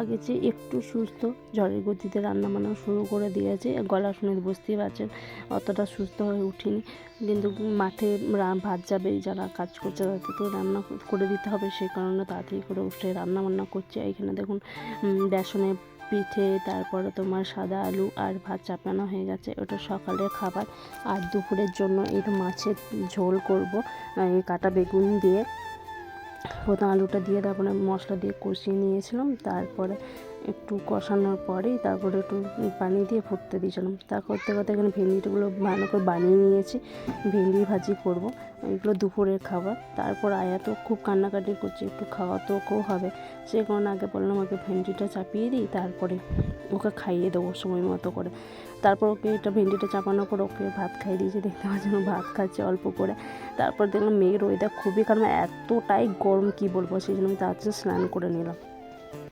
আগে চেয়ে একটু সুস্থ ঝড়ের গতিতে রান্না বান্না শুরু করে দিয়েছে। গলা শুনে বুঝতেই পারছেন, অতটা সুস্থ হয়ে উঠিনি। কিন্তু মাঠে ভাত যাবে, যারা কাজ করছে তাদের তো রান্না করে দিতে হবে, সেই কারণে তাড়াতাড়ি করে উঠে রান্না বান্না করছে। এইখানে দেখুন বেসনে পিঠে, তারপরে তোমার সাদা আলু আর ভাত চাপানো হয়ে গেছে। ওটা সকালের খাবার। আর দুপুরের জন্য তো মাছের ঝোল করব এই কাটা বেগুন দিয়ে। প্রথম আলুটা দিয়ে তারপরে মশলা দিয়ে কষিয়ে নিয়েছিলাম, তারপরে একটু কষানোর পরেই তারপরে একটু পানি দিয়ে ফুটতে দিয়েছিলাম। তা করতে করতে এখানে ভেন্ডিগুলো ভালো করে বানিয়ে নিয়েছি, ভেন্ডি ভাজি করব, এগুলো দুপুরের খাবার। তারপর আয়া তো খুব কান্নাকাটি করছে, একটু খাওয়া তো ওকেও হবে। সেই কারণে আগে বললাম ওকে ভেন্ডিটা চাপিয়ে দিই, তারপরে ওকে খাইয়ে দেবো সময় মতো করে। তারপর ওকে এটা ভেন্ডিটা চাপানোর পর ওকে ভাত খাইয়ে দিয়েছে, দেখতে পাচ্ছি ও ভাত খাচ্ছে অল্প করে। তারপর দেখলাম মেয়ের ওয়েদার খুবই কারণ এতটাই গরম কি বলব, সেই জন্য আমি তাড়াতাড়ি স্নান করে নিলাম।